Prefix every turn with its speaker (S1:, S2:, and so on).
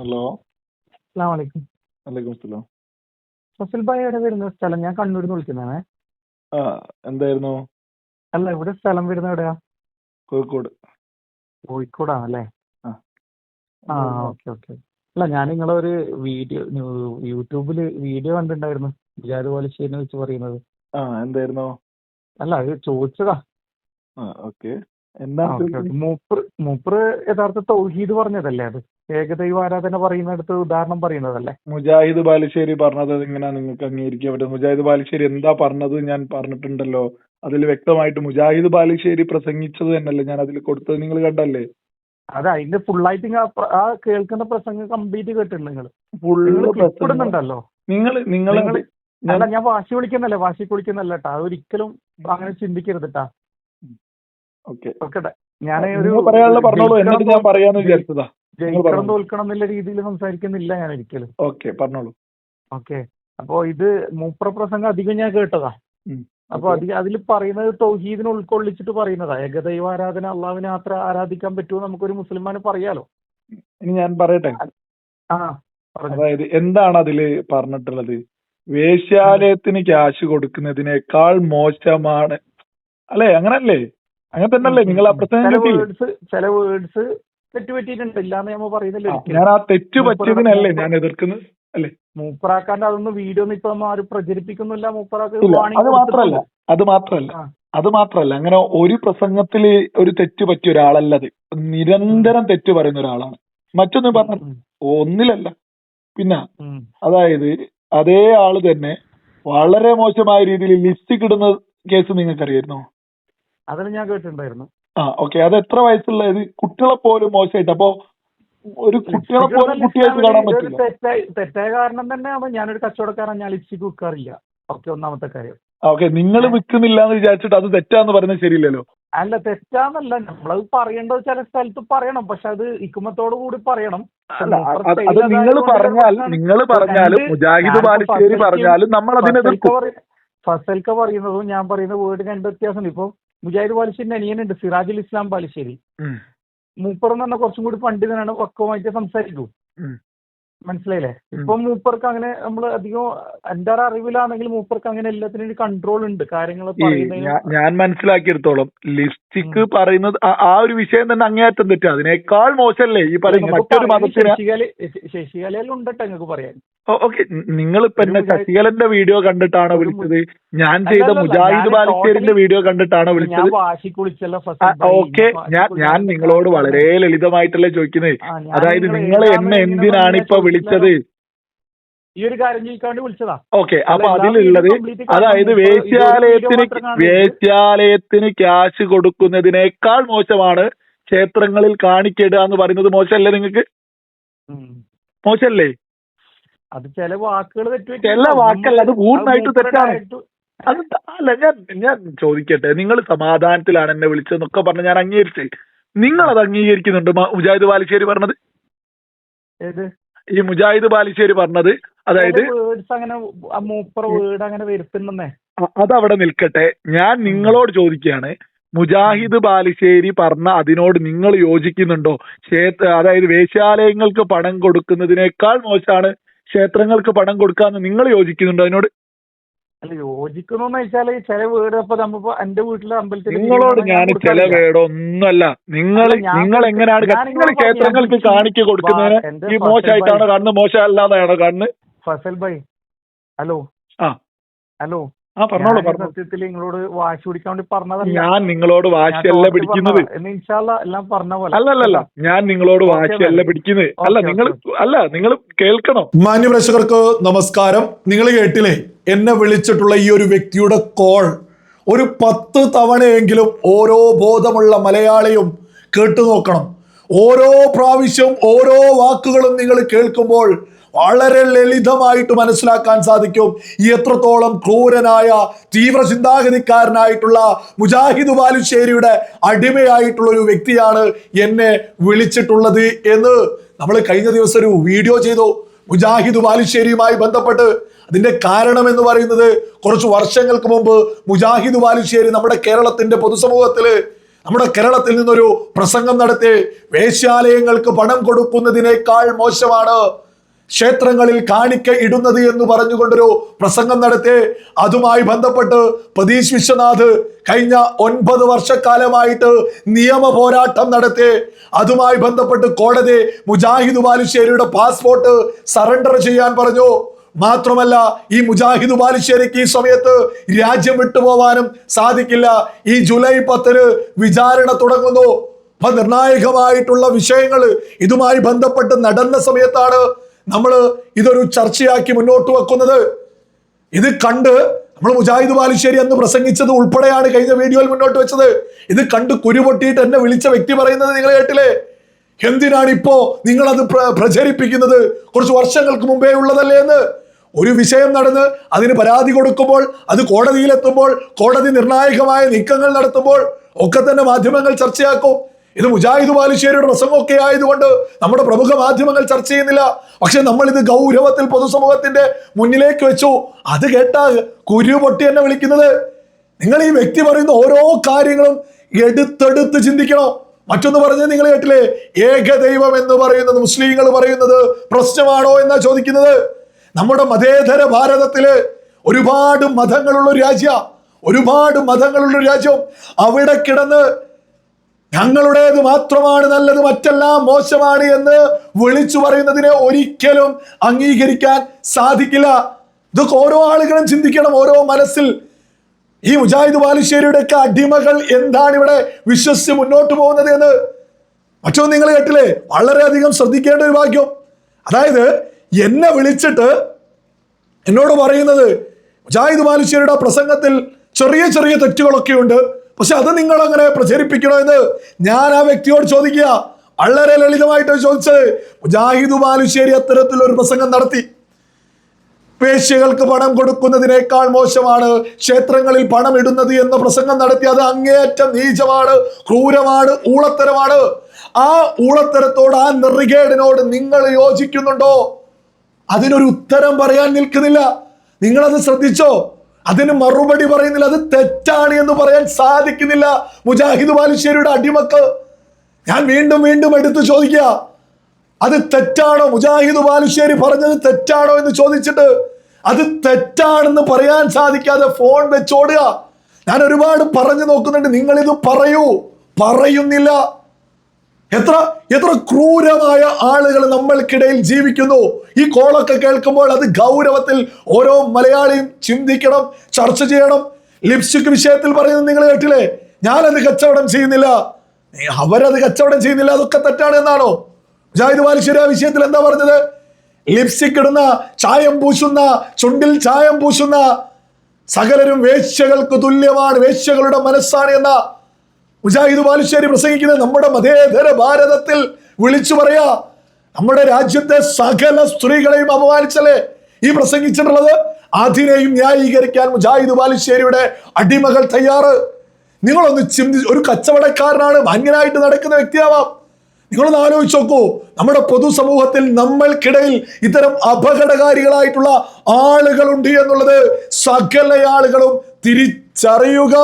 S1: Hello.
S2: അസ്സാം വലൈക്കും
S1: വലൈക്കും സ്ലാം
S2: ഫസൽ ഭായ് എവിടെ വരുന്ന? സ്ഥലം ഞാൻ കണ്ണൂരിൽ നിന്ന് വിളിക്കുന്നതാണേ.
S1: ആ എന്തായിരുന്നു?
S2: അല്ല ഇവിടെ സ്ഥലം വരുന്ന എവിടെയാ?
S1: കോഴിക്കോട്.
S2: കോഴിക്കോടാണ് അല്ലേ
S1: ആ.
S2: Okay okay. അല്ല ഞാൻ നിങ്ങളെ ഒരു വീഡിയോ യൂട്യൂബിൽ വീഡിയോ കണ്ടിട്ടുണ്ടായിരുന്നു. വിചാര പോലശ്ശേരിനെ വെച്ച് പറയുന്നത്.
S1: ആ എന്തായിരുന്നു?
S2: അല്ല അത് ചോദിച്ചതാ.
S1: ആ ഓക്കെ.
S2: മൂപ്പർ മൂപ്പർ യഥാർത്ഥ തൗഹീദ് പറഞ്ഞതല്ലേ അത്? ഏകദൈവ ആരാധന പറയുന്നിടത്ത് ഉദാഹരണം പറയുന്നതല്ലേ?
S1: മുജാഹിദ് ബാലുശ്ശേരി പറഞ്ഞത് എങ്ങനെയാ നിങ്ങൾക്ക് അംഗീകരിക്കാൻ പറ്റും മുജാഹിദ് ബാലുശ്ശേരി എന്താ പറഞ്ഞത് ഞാൻ പറഞ്ഞിട്ടുണ്ടല്ലോ. അതിൽ വ്യക്തമായിട്ട് മുജാഹിദ് ബാലുശ്ശേരി പ്രസംഗിച്ചത് തന്നെയല്ലേ ഞാൻ അതിൽ കൊടുത്തത് നിങ്ങൾ കണ്ടല്ലേ?
S2: അതെ അതിന്റെ ഫുള്ളായിട്ട് ആയിട്ട് ആ കേൾക്കുന്ന പ്രസംഗം കംപ്ലീറ്റ് കേട്ടിട്ടുണ്ട് നിങ്ങൾ. നിങ്ങൾ
S1: നിങ്ങൾ
S2: അല്ല ഞാൻ വാശി വിളിക്കുന്നല്ലേ വാശി കുളിക്കുന്നല്ല കേട്ടോ അതൊരിക്കലും അങ്ങനെ ചിന്തിക്കരുത് കേട്ടാ
S1: ഓക്കെ.
S2: ഞാൻ
S1: പറയാനുള്ള പറഞ്ഞോളൂ. എന്നിട്ട് ഞാൻ പറയാന്ന് വിചാരിച്ചതാ.
S2: ജയിക്കണം. തോൽക്കണം എന്നുള്ള രീതിയിൽ സംസാരിക്കുന്നില്ല ഞാൻ ഒരിക്കലും.
S1: ഓക്കെ പറഞ്ഞോളൂ.
S2: ഓക്കെ. അപ്പോ ഇത് മൂപ്ര പ്രസംഗം അധികം ഞാൻ കേട്ടതാ. അപ്പൊ അധികം അതിൽ പറയുന്നത് തൗഹീദിനെ ഉൾക്കൊള്ളിച്ചിട്ട് പറയുന്നതാ. ഏകദൈവ ആരാധന അള്ളാവിനെ മാത്രം ആരാധിക്കാൻ പറ്റുമോ നമുക്കൊരു മുസ്ലിമാന് പറയാലോ.
S1: ഇനി ഞാൻ പറയട്ടെ?
S2: ആ
S1: അതായത് എന്താണ് അതിൽ പറഞ്ഞിട്ടുള്ളത്? വേശ്യാലയത്തിന് ക്യാഷ് കൊടുക്കുന്നതിനേക്കാൾ മോശമാണ്. അല്ലെ? അങ്ങനല്ലേ? അങ്ങനെ തന്നെയല്ലേ നിങ്ങൾ
S2: ചില വേർഡ്സ് ചില വേർഡ്സ് തെറ്റുപറ്റിയിട്ടുണ്ട് ഇല്ലാന്ന് നമ്മൾ പറയുന്നില്ല
S1: ഞാൻ ആ തെറ്റ് പറ്റിയതിനല്ലേ ഞാൻ എതിർക്കുന്നത്? അല്ലേ?
S2: മൂപ്പറാക്കാന്റെ അതൊന്നും വീഡിയോ ഒന്നും ഇപ്പൊ ആരും പ്രചരിപ്പിക്കുന്നില്ല. മൂപ്പറാക്ക്
S1: അത് മാത്രല്ല അത് മാത്രല്ല അത് മാത്രല്ല. അങ്ങനെ ഒരു പ്രസംഗത്തിൽ ഒരു തെറ്റ് പറ്റിയ ഒരാളല്ല അത് നിരന്തരം തെറ്റ് പറയുന്ന ഒരാളാണ്. മറ്റൊന്ന് പറഞ്ഞു ഒന്നിലല്ല. പിന്നെ അതായത് അതേ ആൾ തന്നെ വളരെ മോശമായ രീതിയിൽ ലിസ്റ്റ് ഇടുന്ന കേസ് നിങ്ങൾക്കറിയായിരുന്നോ?
S2: അതിന് ഞാൻ കേട്ടിട്ടുണ്ടായിരുന്നു.
S1: ആ ഓക്കെ. അത് എത്ര വയസ്സുള്ള ഇത്? കുട്ടികളെ പോലും മോശമായിട്ട്. അപ്പോ ഒരു കുട്ടികളെ പോലും കുട്ടിയായിട്ട് കാണാൻ പറ്റില്ല.
S2: തെറ്റായ കാരണം തന്നെ ഞാനൊരു കച്ചവടക്കാരൻ ഞാൻ ലിപ്സ്റ്റിക് വിൽക്കാറില്ല. ഓക്കെ ഒന്നാമത്തെ കാര്യം.
S1: ഓക്കെ നിങ്ങൾ വിൽക്കുന്നില്ല എന്ന് വിചാരിച്ചിട്ട് അത് തെറ്റാന്ന് പറയുന്നത് ശരിയില്ലല്ലോ?
S2: അല്ല തെറ്റാന്നല്ല. നമ്മളത് പറയേണ്ടത് ചില സ്ഥലത്ത് പറയണം. പക്ഷെ അത് ഇക്കുമത്തോടു കൂടി പറയണം.
S1: അത് നിങ്ങൾ പറഞ്ഞാൽ നിങ്ങൾ പറഞ്ഞാലും മുജാഹിദ് ബാലുശ്ശേരി പറഞ്ഞാലും നമ്മൾ അതിനെ എതിർക്കും
S2: ഫസൽക്ക പറയുന്നതും ഞാൻ പറയുന്ന വീട് രണ്ട് വ്യത്യാസമുണ്ട്. ഇപ്പൊ മുജാഹിദ് ബാലുശ്ശേരിന്റെ അനിയനുണ്ട് സിറാജുൽ ഇസ്ലാം ബാലുശ്ശേരി.
S1: മൂപ്പറെന്ന്
S2: മൂപ്പർ എന്ന് പറഞ്ഞാൽ കുറച്ചും കൂടി പണ്ഡിതനാണ് പക്വമായിട്ട് സംസാരിക്കൂ. മനസ്സിലായില്ലേ. ഇപ്പൊ മൂപ്പർക്ക് അങ്ങനെ നമ്മൾ അധികം എന്റെ അറിവിലാണെങ്കിൽ മൂപ്പർക്ക് അങ്ങനെ എല്ലാത്തിനും ഒരു കൺട്രോൾ ഉണ്ട്. കാര്യങ്ങൾ
S1: ഞാൻ മനസ്സിലാക്കിയെടുത്തോളം ലിസ്റ്റിക്ക് പറയുന്നത് ആ- ഒരു വിഷയം തന്നെ അങ്ങേയറ്റം തെറ്റാ. അതിനേക്കാൾ മോശമല്ലേ ഈ പറയുന്ന മറ്റൊരു മതത്തിന്?
S2: ശശികല ശശികലയിൽ ഉണ്ടട്ടോ നിങ്ങൾക്ക് പറയാൻ.
S1: ഓക്കെ. നിങ്ങളിപ്പോ എന്നെ
S2: ഒരു
S1: ശശികലന്റെ വീഡിയോ കണ്ടിട്ടാണോ വിളിച്ചത്? ഞാൻ ചെയ്ത മുജാഹിദ്
S2: ഞാൻ
S1: വീഡിയോ കണ്ടിട്ടാണോ വിളിച്ചത്? ഓക്കെ. ഞാൻ ഞാൻ നിങ്ങളോട് വളരെ ലളിതമായിട്ടല്ലേ ചോദിക്കുന്നത് അതായത് നിങ്ങൾ എന്നെ എന്തിനാണ് ഇപ്പൊ. വിളിച്ചത്?
S2: ഈ ഒരു കാര്യം ചോദിക്കാണ്ട് വിളിച്ചതാ.
S1: ഓക്കെ അപ്പൊ അതിലുള്ളത്. അതായത് വേശ്യാലയത്തിന് വേശ്യാലയത്തിന് ക്യാഷ് കൊടുക്കുന്നതിനേക്കാൾ മോശമാണ് ക്ഷേത്രങ്ങളിൽ കാണിക്കേടുക എന്ന് പറയുന്നത് മോശമല്ലേ നിങ്ങൾക്ക്. മോശമല്ലേ?
S2: അത് ചില വാക്കുകൾ തെറ്റു
S1: ചില വാക്കല്ല, അത് പൂർണമായിട്ട് തെറ്റാണ്. അത് അല്ല ഞാൻ ഞാൻ ചോദിക്കട്ടെ നിങ്ങൾ സമാധാനത്തിലാണ് എന്നെ വിളിച്ചതെന്നൊക്കെ പറഞ്ഞ് ഞാൻ അംഗീകരിച്ചേ. നിങ്ങൾ അത് അംഗീകരിക്കുന്നുണ്ട് മുജാഹിദ് ബാലുശ്ശേരി പറഞ്ഞത്? ഈ മുജാഹിദ് ബാലിശ്ശേരി പറഞ്ഞത് അതായത്
S2: വേർഡ്സ് അങ്ങനെ വേർഡ് അങ്ങനെ വരുത്തുന്നേ
S1: അതവിടെ നിൽക്കട്ടെ. ഞാൻ നിങ്ങളോട് ചോദിക്കുകയാണ് മുജാഹിദ് ബാലിശ്ശേരി പറഞ്ഞ അതിനോട് നിങ്ങൾ യോജിക്കുന്നുണ്ടോ? ക്ഷേത്ര അതായത് വേശ്യാലയങ്ങൾക്ക് പണം കൊടുക്കുന്നതിനേക്കാൾ മോശമാണ് ക്ഷേത്രങ്ങൾക്ക് പണം കൊടുക്കാന്ന് നിങ്ങൾ യോജിക്കുന്നുണ്ടോ അതിനോട്?
S2: അല്ല യോജിക്കുന്നു വെച്ചാൽ ചില വീട് അപ്പൊ നമ്മളിപ്പോ എന്റെ വീട്ടിലെ അമ്പലത്തിൽ
S1: നിങ്ങളോട് ഞാൻ ചില വേടോ നിങ്ങൾ നിങ്ങൾ എങ്ങനെയാണ് നിങ്ങൾ ക്ഷേത്രങ്ങൾക്ക് കാണിക്ക കൊടുക്കുന്നതിന് ഈ മോശമായിട്ടാണോ കണ്ണ് മോശമല്ലാതെയാണോ കണ്ണ്.
S2: ഫസൽ ഭായ് ഹലോ.
S1: ആ.
S2: ഹലോ.
S1: ആ പറഞ്ഞോളൂ
S2: ഞാൻ സത്യത്തിൽ നിങ്ങളോട് വാശി പിടിക്കാൻ വേണ്ടി പറഞ്ഞതല്ല.
S1: ഞാൻ നിങ്ങളോട് വാശിയല്ല പിടിക്കുന്നത്.
S2: ഇൻഷാല്ല എല്ലാം പറഞ്ഞ പോലെ.
S1: അല്ലല്ല ഞാൻ നിങ്ങളോട് വാശിയല്ല പിടിക്കുന്നത്. അല്ല നിങ്ങൾ അല്ല നിങ്ങൾ കേൾക്കണം.
S3: മാന്യപ്രേക്ഷകർക്ക് നമസ്കാരം. നിങ്ങൾ കേട്ടില്ലേ? എന്നെ വിളിച്ചിട്ടുള്ള ഈ ഒരു വ്യക്തിയുടെ കോൾ ഒരു പത്ത് തവണയെങ്കിലും ഓരോ ബോധമുള്ള മലയാളിയും കേട്ടു നോക്കണം ഓരോ പ്രാവശ്യം ഓരോ വാക്കുകളും നിങ്ങൾ കേൾക്കുമ്പോൾ വളരെ ലളിതമായിട്ട് മനസ്സിലാക്കാൻ സാധിക്കും. എത്രത്തോളം ക്രൂരനായ തീവ്ര ചിന്താഗതിക്കാരനായിട്ടുള്ള മുജാഹിദ് ബാലുശ്ശേരിയുടെ അടിമയായിട്ടുള്ള ഒരു വ്യക്തിയാണ് എന്നെ വിളിച്ചിട്ടുള്ളത് എന്ന് നമ്മൾ കഴിഞ്ഞ ദിവസം ഒരു വീഡിയോ ചെയ്തു. മുജാഹിദ് ബാലുശ്ശേരിയുമായി ബന്ധപ്പെട്ട്. അതിന്റെ കാരണം എന്ന് പറയുന്നത് കുറച്ച് വർഷങ്ങൾക്ക് മുമ്പ് മുജാഹിദ് ബാലുശ്ശേരി നമ്മുടെ കേരളത്തിന്റെ പൊതുസമൂഹത്തിൽ നമ്മുടെ കേരളത്തിൽ നിന്നൊരു പ്രസംഗം നടത്തി. വേശ്യാലയങ്ങൾക്ക് പണം കൊടുക്കുന്നതിനേക്കാൾ മോശമാണ്. ക്ഷേത്രങ്ങളിൽ കാണിക്ക ഇടുന്നത് എന്ന് പറഞ്ഞുകൊണ്ടൊരു പ്രസംഗം നടത്തി. അതുമായി ബന്ധപ്പെട്ട് പ്രതീഷ് വിശ്വനാഥ് കഴിഞ്ഞ ഒൻപത് വർഷക്കാലമായിട്ട് നിയമ പോരാട്ടം നടത്തി. അതുമായി ബന്ധപ്പെട്ട് കോടതി മുജാഹിദ് ബാലുശ്ശേരിയുടെ പാസ്പോർട്ട് സറണ്ടർ ചെയ്യാൻ പറഞ്ഞു. മാത്രമല്ല ഈ മുജാഹിദ് ബാലുശ്ശേരിക്ക് ഈ സമയത്ത് രാജ്യം വിട്ടുപോവാനും സാധിക്കില്ല. ഈ ജൂലൈ പത്തിന് വിചാരണ തുടങ്ങുന്നു. അപ്പൊ നിർണായകമായിട്ടുള്ള വിഷയങ്ങൾ ഇതുമായി ബന്ധപ്പെട്ട് നടന്ന സമയത്താണ് നമ്മൾ ഇതൊരു ചർച്ചയാക്കി മുന്നോട്ട് വെക്കുന്നത്. ഇത് കണ്ട് നമ്മൾ മുജാഹിദ് ബാലുശ്ശേരി അന്ന് പ്രസംഗിച്ചത് ഉൾപ്പെടെയാണ് കഴിഞ്ഞ വീഡിയോയിൽ മുന്നോട്ട് വെച്ചത്. ഇത് കണ്ട് കുരുപൊട്ടിയിട്ട് എന്നെ വിളിച്ച വ്യക്തി പറയുന്നത് നിങ്ങൾ കേട്ടില്ലേ? എന്തിനാണ് ഇപ്പോ അത് പ്രചരിപ്പിക്കുന്നത്? കുറച്ച് വർഷങ്ങൾക്ക് മുമ്പേ ഉള്ളതല്ലേ എന്ന്? ഒരു വിഷയം നടന്ന് അതിന് പരാതി കൊടുക്കുമ്പോൾ അത് കോടതിയിലെത്തുമ്പോൾ കോടതി നിർണായകമായ നീക്കങ്ങൾ നടത്തുമ്പോൾ ഒക്കെ തന്നെ മാധ്യമങ്ങൾ ചർച്ചയാക്കും. ഇത് മുജാഹിദ് ബാലുശ്ശേരിയുടെ പ്രസംഗമൊക്കെ ആയതുകൊണ്ട് നമ്മുടെ പ്രമുഖ മാധ്യമങ്ങൾ ചർച്ച ചെയ്യുന്നില്ല. പക്ഷെ നമ്മൾ ഇത് ഗൗരവത്തിൽ പൊതുസമൂഹത്തിന്റെ മുന്നിലേക്ക് വെച്ചു. അത് കേട്ടാ കുരു പൊട്ടി എന്നെ വിളിക്കുന്നത്. നിങ്ങൾ ഈ വ്യക്തി പറയുന്ന ഓരോ കാര്യങ്ങളും എടുത്തെടുത്ത് ചിന്തിക്കണം. മറ്റൊന്ന് പറഞ്ഞത് നിങ്ങൾ കേട്ടില്ലേ? ഏകദൈവം എന്ന് പറയുന്നത് മുസ്ലിങ്ങൾ പറയുന്നത് പ്രശ്നമാണോ എന്നാ ചോദിക്കുന്നത്. നമ്മുടെ മതേതര ഭാരതത്തിൽ ഒരുപാട് മതങ്ങളുള്ള രാജ്യ ഒരുപാട് മതങ്ങളുള്ള രാജ്യം അവിടെ കിടന്ന് ഞങ്ങളുടേത് മാത്രമാണ് നല്ലത് മറ്റെല്ലാം മോശമാണ് എന്ന് വിളിച്ചു പറയുന്നതിനെ ഒരിക്കലും അംഗീകരിക്കാൻ സാധിക്കില്ല. ഇതൊക്കെ ഓരോ ആളുകളും ചിന്തിക്കണം ഓരോ മനസ്സിൽ. ഈ മുജാഹിദ് ബാലുശ്ശേരിയുടെ ഒക്കെ അടിമകൾ എന്താണ് ഇവിടെ വിശ്വസിച്ച് മുന്നോട്ട് പോകുന്നത് എന്ന്? മറ്റൊന്ന് നിങ്ങൾ കേട്ടില്ലേ? വളരെയധികം ശ്രദ്ധിക്കേണ്ട ഒരു ഭാഗ്യം. അതായത് എന്നെ വിളിച്ചിട്ട് എന്നോട് പറയുന്നത് മുജാഹിദ് ബാലുശ്ശേരിയുടെ പ്രസംഗത്തിൽ ചെറിയ ചെറിയ തെറ്റുകളൊക്കെ ഉണ്ട് പക്ഷെ അത് നിങ്ങൾ അങ്ങനെ പ്രചരിപ്പിക്കണോ എന്ന് ഞാൻ ആ വ്യക്തിയോട് ചോദിക്കുക. വളരെ ലളിതമായിട്ട് ചോദിച്ചത് മുജാഹിദ് ബാലുശ്ശേരി അത്തരത്തിലൊരു പ്രസംഗം നടത്തി. പേശികൾക്ക് പണം കൊടുക്കുന്നതിനേക്കാൾ മോശമാണ് ക്ഷേത്രങ്ങളിൽ പണം ഇടുന്നത് എന്ന പ്രസംഗം നടത്തി. അത് അങ്ങേയറ്റം നീചമാണ് ക്രൂരമാണ് ഊളത്തരമാണ്. ആ ഊളത്തരത്തോട് ആ നെറികേടിനോട് നിങ്ങൾ യോജിക്കുന്നുണ്ടോ? അതിനൊരു ഉത്തരം പറയാൻ നിൽക്കുന്നില്ല. നിങ്ങളത് ശ്രദ്ധിച്ചോ? അതിന് മറുപടി പറയുന്നില്ല. അത് തെറ്റാണ് എന്ന് പറയാൻ സാധിക്കുന്നില്ല. മുജാഹിദ് ബാലുശ്ശേരിയുടെ അടിമക്ക്. ഞാൻ വീണ്ടും വീണ്ടും എടുത്തു ചോദിക്കുക. അത് തെറ്റാണോ? മുജാഹിദ് ബാലുശ്ശേരി പറഞ്ഞത് തെറ്റാണോ എന്ന് ചോദിച്ചിട്ട് അത് തെറ്റാണെന്ന് പറയാൻ സാധിക്കാതെ ഫോൺ വെച്ചോടുക. ഞാൻ ഒരുപാട് പറഞ്ഞു നോക്കുന്നുണ്ട്. നിങ്ങളിത് പറയൂ. പറയുന്നില്ല. എത്ര എത്ര ക്രൂരമായ ആളുകൾ നമ്മൾക്കിടയിൽ ജീവിക്കുന്നു. ഈ കോളൊക്കെ കേൾക്കുമ്പോൾ അത് ഗൗരവത്തിൽ ഓരോ മലയാളിയും ചിന്തിക്കണം ചർച്ച ചെയ്യണം. ലിപ്സ്റ്റിക് വിഷയത്തിൽ പറയുന്നത് നിങ്ങൾ കേട്ടില്ലേ? ഞാനത് കച്ചവടം ചെയ്യുന്നില്ല. അവരത് കച്ചവടം ചെയ്യുന്നില്ല അതൊക്കെ തെറ്റാണ് എന്നാണോ? ജാഹിദ് ബാലുശ്ശേരി ആ വിഷയത്തിൽ എന്താ പറഞ്ഞത്? ലിപ്സ്റ്റിക് ഇടുന്ന ചായം പൂശുന്ന ചുണ്ടിൽ ചായം പൂശുന്ന സകലരും വേശ്യകൾക്ക് തുല്യമാണ് വേശ്യകളുടെ മനസ്സാണ് എന്ന മുജാഹിദ് ബാലുശ്ശേരി പ്രസംഗിക്കുന്നത് നമ്മുടെ മതേതര ഭാരതത്തിൽ വിളിച്ചു പറയാ നമ്മുടെ രാജ്യത്തെ സകല സ്ത്രീകളെയും അപമാനിച്ചല്ലേ? ഈ പ്രസംഗിച്ചിട്ടുള്ളത് അതിനെയും ന്യായീകരിക്കാൻ മുജാഹിദ് ബാലുശ്ശേരിയുടെ അടിമകൾ തയ്യാറ്. നിങ്ങളൊന്ന് ചിന്തി ഒരു കച്ചവടക്കാരനാണ് മാന്യനായിട്ട് നടക്കുന്ന വ്യക്തിയാവാം. നിങ്ങളൊന്ന് ആലോചിച്ച് നോക്കൂ നമ്മുടെ പൊതുസമൂഹത്തിൽ നമ്മൾക്കിടയിൽ ഇത്തരം അപകടകാരികളായിട്ടുള്ള ആളുകളുണ്ട് എന്നുള്ളത് സകല ആളുകളും തിരിച്ചറിയുക.